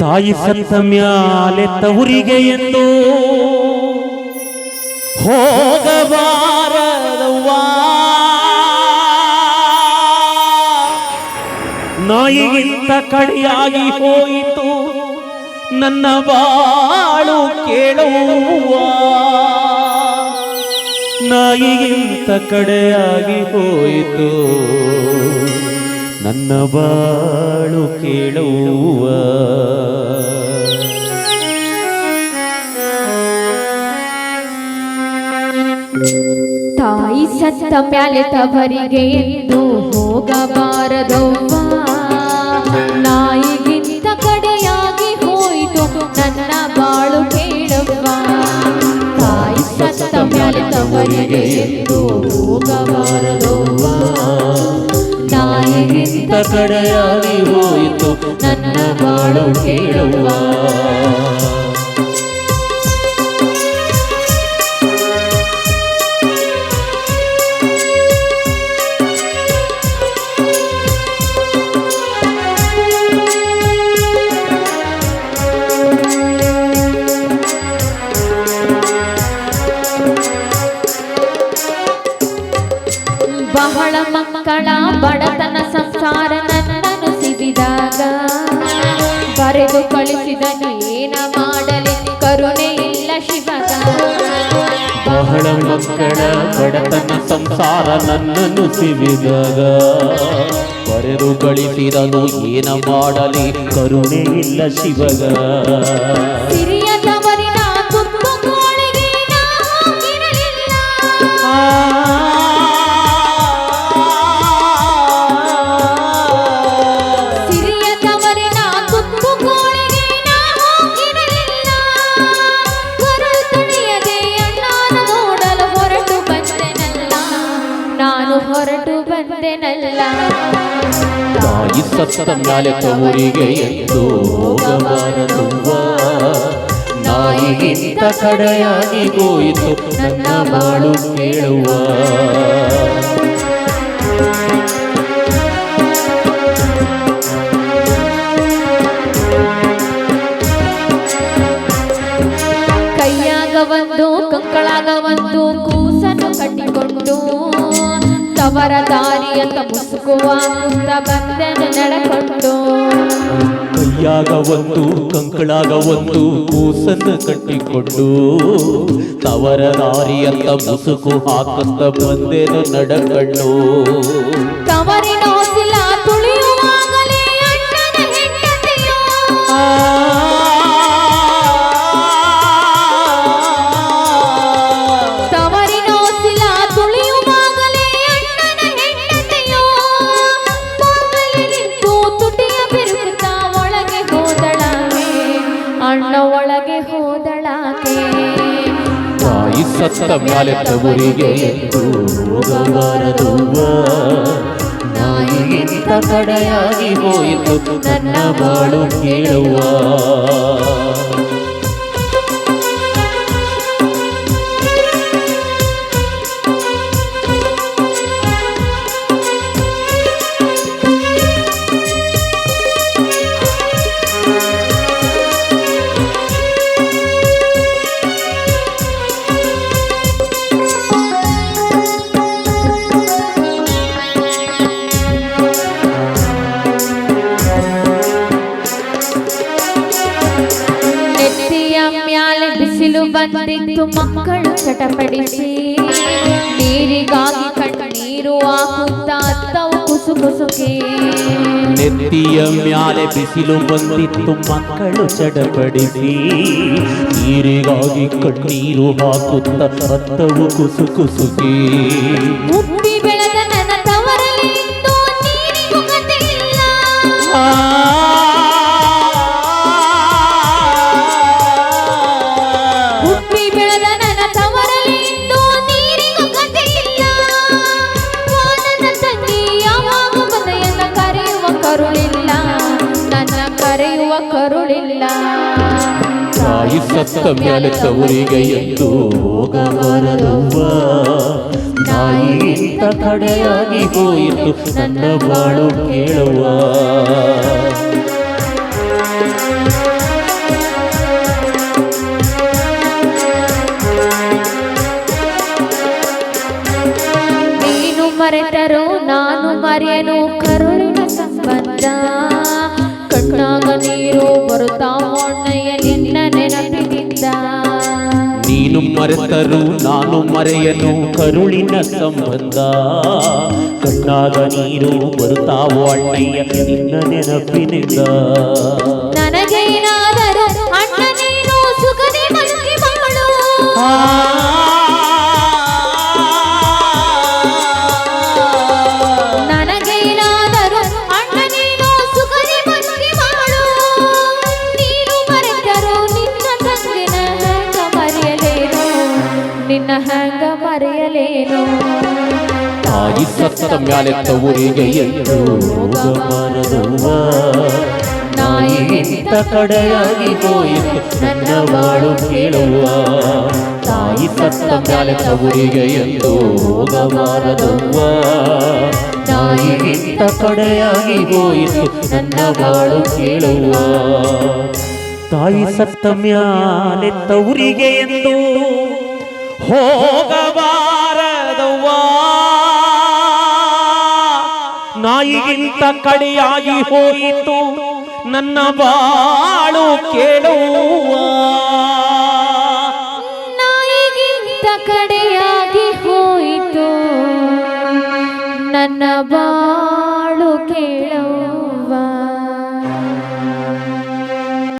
ತಾಯಿ ಸತ್ತ ಮ್ಯಾಲೆ ತವರಿಗೆ ಎಂದು. ಹೋಗಬಾರದವ್ವ. ನಾಯಿಗಿಂತ ಕಡೆಯಾಗಿ ಹೋಯಿತು. ನನ್ನ ಬಾಳು ಕೇಳುವ ನಾಯಿಗಿಂತ ಕಡೆಯಾಗಿ ಹೋಯಿತು. ನನ್ನ ಬಾಳು ಕೇಳುವ. ತಾಯಿ ಸತ್ತ ಮ್ಯಾಲೆ ತವರಿಗೆ ಎಂದು ಹೋಗಬಾರದವ್ವ. ನಾಯಿಗಿಂತ ಕಡೆಯಾಗಿ ಹೋಯಿತು ನನ್ನ ಬಾಳು ಕೇಳುವ. ತಾಯಿ ಸತ್ತ ಮ್ಯಾಲೆ ತವರಿಗೆ ಎಂದು ಹೋಗಬಾರದವ್ವ. ಕಡೆಯಾಗಿ ಹೋಯಿತು. ನನ್ನ ಬಾಳು ಕೇಳುವ. ಬರೆದು ಕಳಿಸಿದನು ಏನ ಮಾಡಲಿ ಕರುಣೆ ಇಲ್ಲ ಶಿವಗ ಬಹಳ ಮಕ್ಕಳ ಬಡತನ ಸಂಸಾರ ನನ್ನನ್ನು ಸಿವಿದಾಗ ಬರೆದು ಕಳಿಸಿದನು ಏನ ಮಾಡಲಿ ಕರುಣೆ ಇಲ್ಲ ಶಿವಗ ಬಂದೆನಲ್ಲ. ತಾಯಿ ಸತ್ತ ಮೇಲೆ ತವರಿಗೆ ಎಂದು ಹೋಗಬಾರದುವ್ವ. ನಾಯಿಗಿಂತ ಕಡೆಯಾಗಿ ಹೋಯಿತು ನನ್ನ ಬಾಳು ಕೇಳುವ. ಕೈಯಾಗ ಒಂದು ಕಂಕಳಾಗ ಒಂದು ಕೂಸನ್ನು ಕಟ್ಟಿಕೊಂಡು ತವರ ದಾರಿಯತ್ತ ಮುಸುಕುವ ಮುಂದ ಬಂದೆನು ನಡಕೊಂಡು ಕೈಯಾಗ ಒಂದು ಕಂಕಳಾಗ ಒಂದು ಕೂಸನ್ನು ಕಟ್ಟಿಕೊಂಡು ತವರ ದಾರಿಯತ್ತ ಮುಸುಕು ಹಾಕುತ್ತ ಬಂದೆನು ನಡಕಂಡು ತವರಿನ ತಾಯಿ ಸತ್ತ ಮ್ಯಾಲೆ ತವರಿಗೆ ಎಂದು ಹೋಗಬಾರದುವ್ವ ನಾಯಿಗಿಂತ ಕಡೆಯಾಗಿ ಹೋಯಿತು ನನ್ನ ಬಾಳು ಕೇಳುವ. ಬಿಸಿಲು ಬಂದಿತ್ತು ಮಕ್ಕಳು ಚಟಪಡಿಸಿ ನೀರಿಗಾಗಿ ಕಣ್ಣೀರು ಹಾಕುತ್ತಾ ಅತ್ತವು ಕುಸು ಕುಸುಕೆ ನೆತ್ತಿಯ ಮ್ಯಾಲೆ ಬಿಸಿಲು ಬಂದಿತ್ತು ಮಕ್ಕಳು ಚಡಪಡಿಸಿ ನೀರಿಗಾಗಿ ಕಣ್ಣೀರು ಹಾಕುತ್ತ ಅತ್ತವು ಕುಸು ಕುಸುಕಿ ಕರುಳಿಲ್ಲ ತಾಯಿ ಸತ್ತ ಮೇಲೆ ತವರಿಗೆ ಎದ್ದು ಹೋಗಬಾರದವ್ವ ತಾಯಿಗಿಂತ ಕಡೆಯಾಗಿ ಹೋಯಿತು ನನ್ನ ಬಾಳು ಕೇಳುವ. ಮರೆತರು ನಾನು ಮರೆಯನು. ನೀರು ಬರುತ್ತಾವಣ್ಣಯ್ಯ ನಿನ್ನ ನೆನಪಿನಿಂದ. ನೀನು ಮರೆತರು, ನಾನು ಮರೆಯನು ಕರುಳಿನ ಸಂಬಂಧ. ಕಣ್ಣಾದ ನೀರು ಬರುತ್ತಾವೋ ಅಣ್ಣಯ್ಯ, ನಿನ್ನ ನೆನಪಿನಿಂದ. ತಾಯಿ ಸತ್ತ ಮ್ಯಾಲೆ ತವರಿಗೆ ಎಂದು ಹೋಗಬಾರದವ್ವ ನಾಯಿಗಿಂತ ಕಡೆಯಾಗಿ ಹೋಯಿತು, ನನ್ನ ಬಾಳು ಕೇಳುವ. ತಾಯಿ ಸತ್ತ ಮ್ಯಾಲೆ ತವರಿಗೆ ಎಂದು ಹೋಗಬಾರದವ್ವ ನಾಯಿಗಿಂತ ಕಡೆಯಾಗಿ ಹೋಯಿತು, ನನ್ನ ಬಾಳು ಕೇಳುವ. ತಾಯಿ ಸತ್ತ ಮ್ಯಾಲೆ ತವರಿಗೆ ಎಂದು ಹೋಗಬಾರದವ್ವ ನಾಯಿಗಿಂತ ಕಡೆಯಾಗಿ ಹೋಯಿತು. ನನ್ನ ಬಾಳು ಕೇಳುವ. ನಾಯಿಗಿಂತ ಕಡೆಯಾಗಿ ಹೋಯಿತು. ನನ್ನ ಬಾ